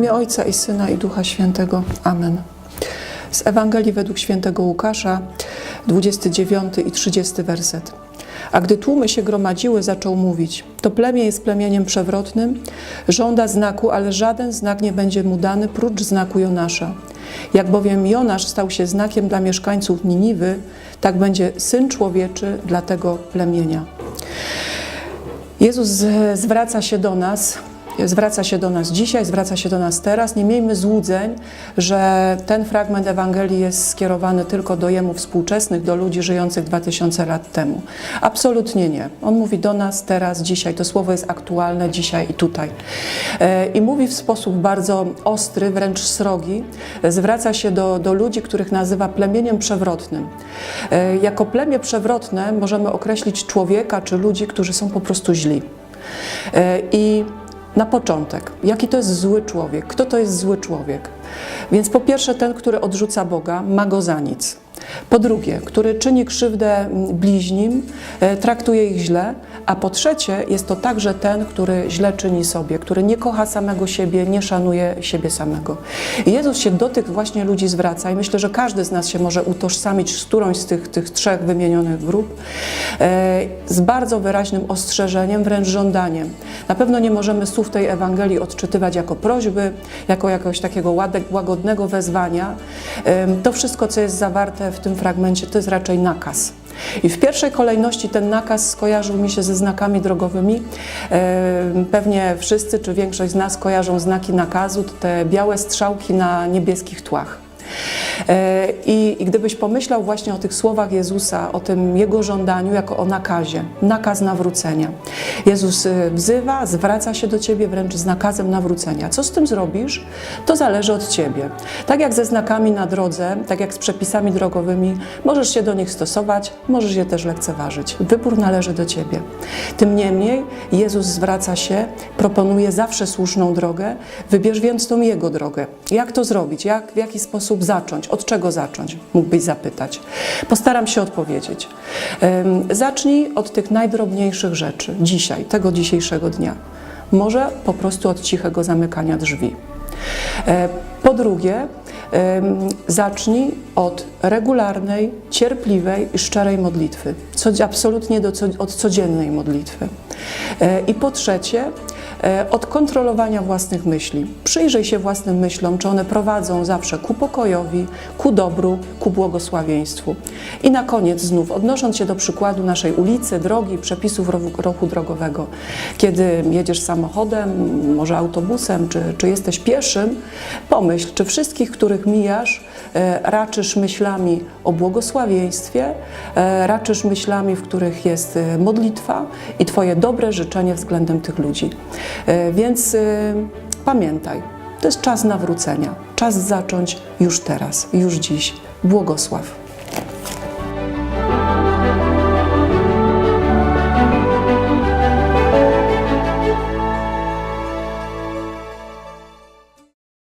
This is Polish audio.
imię Ojca i Syna i Ducha Świętego. Amen. Z Ewangelii według świętego Łukasza, 29 i 30 werset. A gdy tłumy się gromadziły, zaczął mówić: To plemię jest plemieniem przewrotnym, żąda znaku, ale żaden znak nie będzie mu dany prócz znaku Jonasza. Jak bowiem Jonasz stał się znakiem dla mieszkańców Niniwy, tak będzie syn człowieczy dla tego plemienia. Jezus zwraca się do nas, zwraca się do nas dzisiaj, zwraca się do nas teraz. Nie miejmy złudzeń, że ten fragment Ewangelii jest skierowany tylko do jemu współczesnych, do ludzi żyjących 2000 lat temu. Absolutnie nie. On mówi do nas teraz, dzisiaj. To słowo jest aktualne dzisiaj i tutaj. E, I mówi w sposób bardzo ostry, wręcz srogi. Zwraca się do, do ludzi, których nazywa plemieniem przewrotnym. E, Jako plemię przewrotne możemy określić człowieka czy ludzi, którzy są po prostu źli. E, I na początek, jaki to jest zły człowiek? Kto to jest zły człowiek? Więc po pierwsze, ten, który odrzuca Boga, ma go za nic. Po drugie, który czyni krzywdę bliźnim, e, traktuje ich źle. A po trzecie, jest to także ten, który źle czyni sobie, który nie kocha samego siebie, nie szanuje siebie samego. Jezus się do tych właśnie ludzi zwraca i myślę, że każdy z nas się może utożsamić z którąś z tych, tych trzech wymienionych grup e, z bardzo wyraźnym ostrzeżeniem, wręcz żądaniem. Na pewno nie możemy słów tej Ewangelii odczytywać jako prośby, jako jakiegoś takiego łagodnego wezwania. To wszystko, co jest zawarte w tym fragmencie, to jest raczej nakaz. I w pierwszej kolejności ten nakaz skojarzył mi się ze znakami drogowymi. Em, Pewnie wszyscy, czy większość z nas kojarzą znaki nakazu, te białe strzałki na niebieskich tłach. E, I, I gdybyś pomyślał właśnie o tych słowach Jezusa, o tym Jego żądaniu jako o nakazie, nakaz nawrócenia. Jezus e, wzywa, zwraca się do Ciebie wręcz z nakazem nawrócenia. Co z tym zrobisz? To zależy od Ciebie. Tak jak ze znakami na drodze, tak jak z przepisami drogowymi, możesz się do nich stosować, możesz je też lekceważyć. Wybór należy do Ciebie. Tym niemniej Jezus zwraca się, proponuje zawsze słuszną drogę, wybierz więc tą Jego drogę. Jak to zrobić? Jak, w jaki sposób zacząć? Od czego zacząć? Mógłbyś zapytać. Postaram się odpowiedzieć. Zacznij od tych najdrobniejszych rzeczy, dzisiaj, tego dzisiejszego dnia. Może po prostu od cichego zamykania drzwi. E, Po drugie, zacznij od regularnej, cierpliwej i szczerej modlitwy, absolutnie od codziennej modlitwy. E, I po trzecie, od kontrolowania własnych myśli. Przyjrzyj się własnym myślom, czy one prowadzą zawsze ku pokojowi, ku dobru, ku błogosławieństwu. I na koniec znów, odnosząc się do przykładu naszej ulicy, drogi, przepisów ruchu drogowego. Kiedy jedziesz samochodem, może autobusem, czy, czy jesteś pieszym, pomyśl, czy wszystkich, których mijasz, e, raczysz myślami o błogosławieństwie, e, raczysz myślami, w których jest e, modlitwa i Twoje dobre życzenie względem tych ludzi. E, Więc e, pamiętaj, to jest czas nawrócenia, czas zacząć już teraz, już dziś. Błogosław.